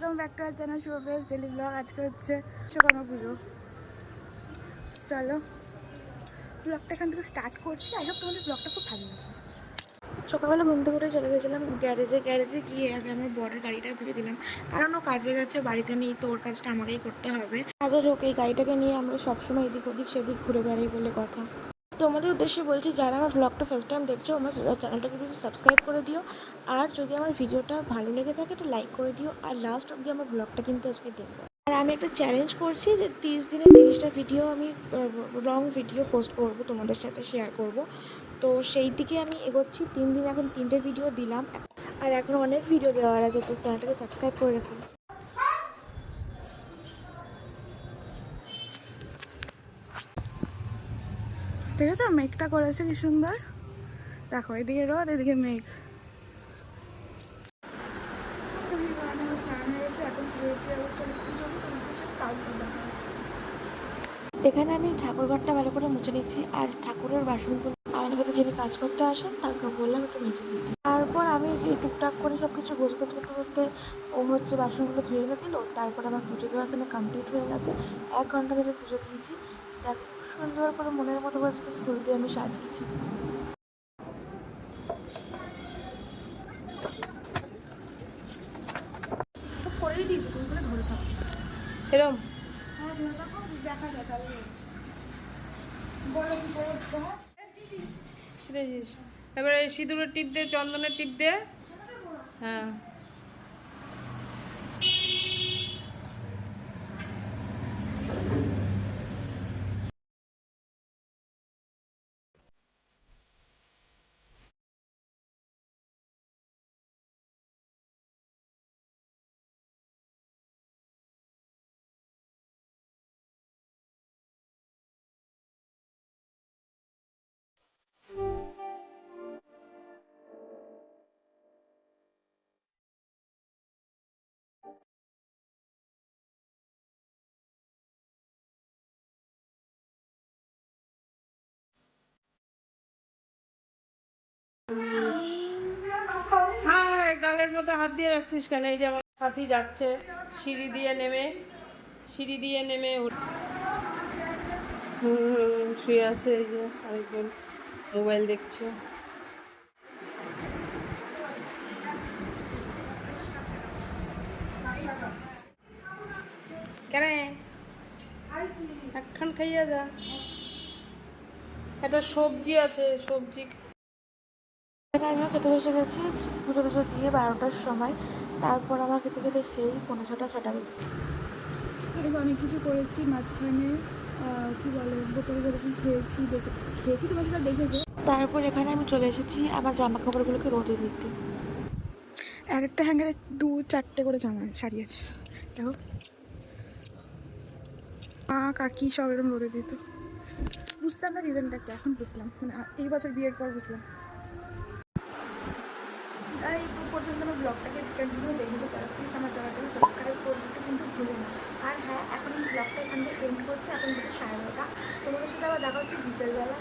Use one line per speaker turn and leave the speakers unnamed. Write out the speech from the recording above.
Welcome back to our channel Shubho base daily blog আজকে হচ্ছে বিশ্বকর্মা পুজো। চলো ব্লগটা এখান থেকে স্টার্ট করছি। আই হোপ তোমাদের ব্লগটা খুব ভালো সকালবেলা ঘুম থেকে উঠে চলে গেছিলাম গ্যারেজে। গ্যারেজে গিয়ে আগে আমার বরের গাড়িটা ধুয়ে দিলাম। কারণ ও কাজে গেছে, বাড়িতে নেই, তো ওর কাজটা আমাকেই করতে হবে। কাজের হোক এই গাড়িটাকে নিয়ে আমরা সবসময় এদিক ওদিক, সেদিক ঘুরে বেড়াই বলে কথা। তোমাদের উদ্দেশ্যে বলছি, যারা আমার ব্লগটা ফার্স্ট টাইম দেখছ, আমার চ্যানেলটাকে প্লিজ সাবস্ক্রাইব করে দিও। আর যদি আমার ভিডিওটা ভালো লেগে থাকে, একটা লাইক করে দিও। আর লাস্ট অবধি আমার ব্লগটা কিন্তু আজকে দেখব। আর আমি একটা চ্যালেঞ্জ করছি যে তিরিশ দিনে তিরিশটা ভিডিও আমি লং ভিডিও পোস্ট করব, তোমাদের সাথে শেয়ার করব। তো সেই দিকে আমি এগোচ্ছি। তিন দিন এখন তিনটে ভিডিও দিলাম। আর এখন অনেক ভিডিও দেওয়ার আছে, তো চ্যানেলটাকে সাবস্ক্রাইব করে রাখুন। দেখেছ? মেঘটা করেছে কি সুন্দর? দেখো, এদিকে রোদ, এদিকে মেঘ। এখানে আমি ঠাকুরঘরটা ভালো করে মুছে নিচ্ছি, আর ঠাকুরের বাসনগুলো আমাদের বাড়িতে যিনি কাজ করতে আসেন, তাকে বললাম একটু মেজে দিতে। তারপর আমি টুকটাক করে সব কিছু গোছ গোছ করতে করতে ও হচ্ছে বাসনগুলো ধুয়ে এনে দিল, তারপর আমার পুজো দেওয়া এখানে কমপ্লিট হয়ে গেছে। এক ঘণ্টা ধরে পুজো দিয়েছি। দেখ সুন্দর করে মনের মতো করে ফুল দিয়ে আমি সাজিয়েছি। তো করেই দিয়েছ তুমি ধরে থাকো।
এরম?
হ্যাঁ ধরে থাকো দেখা যায় তাহলে বলো কি
এবারে সিঁদুরের টিপ দে চন্দনের টিপ দে। হ্যাঁ হ্যাঁ। মধ্যে হাত দিয়ে রাখছিস কেন? এই যে আমার সাথী যাচ্ছে। সিঁড়ি দিয়ে নেমে, সিঁড়ি দিয়ে নেমে শুয়ে আছে এই যে আরেকজন মোবাইল দেখছে। কেন? খাইয়া যা। একটা সবজি আছে, সবজি
এখানে আমিও খেতে বসে গেছি পুজো টুজো দিয়ে বারোটার সময়। তারপর আমার খেতে খেতে সেই পনেরো ছটা ছটা বেজেছে। এদিকে অনেক কিছু করেছি মাঝখানে কি বলে বোতল খেয়েছি দেখে খেয়েছি তোমার সেটা দেখেছ। তারপর এখানে আমি চলে এসেছি আমার জামা কাপড়গুলোকে রোদে দিতে। এক একটা হ্যাঙ্গারে দু চারটে করে জামা শাড়ি আছে। দেখো। মা কাকি সব এরকম রোদে দিত। বুঝতাম না রিজনটা কি এখন বুঝলাম। মানে এই বছর বিয়ের পর বুঝলাম যারা এই পর্যন্ত আমার ব্লগটাকে কন্টিনিউ দেখবে তারা প্লিজ আমার চ্যানেলটাকে সাবস্ক্রাইব করে দিতে কিন্তু ভুলো না। আর হ্যাঁ এখন ব্লগটা এখান থেকে এন্ড করছি। এখন যেটা সাড়ে নটা তোমাদের সাথে আবার দেখা হচ্ছে বিকেলবেলা।